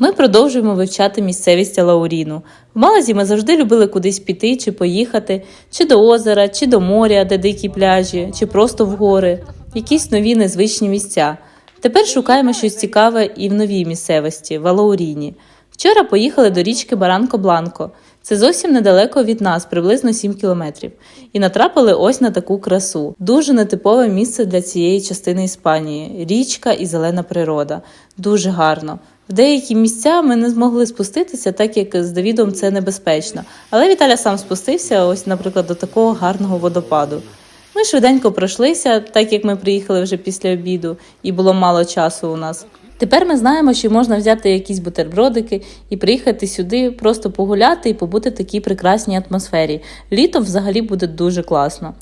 Ми продовжуємо вивчати місцевість Лауріну. В Малазі ми завжди любили кудись піти чи поїхати, чи до озера, чи до моря, де дикі пляжі, чи просто в гори, якісь нові незвичні місця. Тепер шукаємо щось цікаве і в новій місцевості, в Алауріні. Вчора поїхали до річки Баранко-Бланко. Це зовсім недалеко від нас, приблизно 7 кілометрів. І натрапили ось на таку красу. Дуже нетипове місце для цієї частини Іспанії. Річка і зелена природа. Дуже гарно. В деякі місця ми не змогли спуститися, так як з Давідом це небезпечно. Але Віталя сам спустився, ось, наприклад, до такого гарного водопаду. Ми швиденько пройшлися, так як ми приїхали вже після обіду, і було мало часу у нас. Тепер ми знаємо, що можна взяти якісь бутербродики і приїхати сюди, просто погуляти і побути в такій прекрасній атмосфері. Літо взагалі буде дуже класно.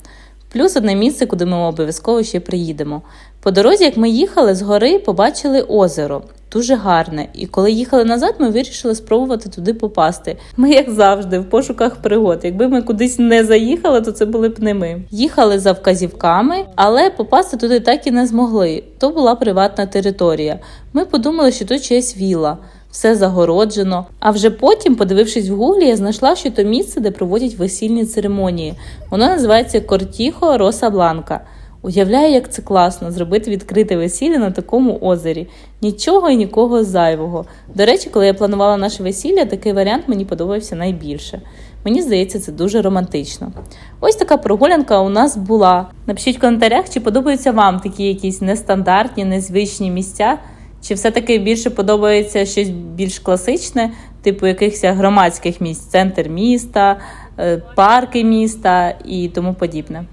Плюс одне місце, куди ми обов'язково ще приїдемо. По дорозі, як ми їхали з гори, побачили озеро. Дуже гарне. І коли їхали назад, ми вирішили спробувати туди попасти. Ми, як завжди, в пошуках пригод. Якби ми кудись не заїхали, то це були б не ми. Їхали за вказівками, але попасти туди так і не змогли. То була приватна територія. Ми подумали, що тут чиясь віла. Все загороджено. А вже потім, подивившись в гуглі, я знайшла, що то місце, де проводять весільні церемонії. Воно називається Кортіхо Роса Бланка. Уявляю, як це класно зробити відкрите весілля на такому озері. Нічого і нікого зайвого. До речі, коли я планувала наше весілля, такий варіант мені подобався найбільше. Мені здається, це дуже романтично. Ось така прогулянка у нас була. Напишіть в коментарях, чи подобаються вам такі якісь нестандартні, незвичні місця, чи все-таки більше подобається щось більш класичне, типу якихось громадських місць, центр міста, е, парки міста і тому подібне.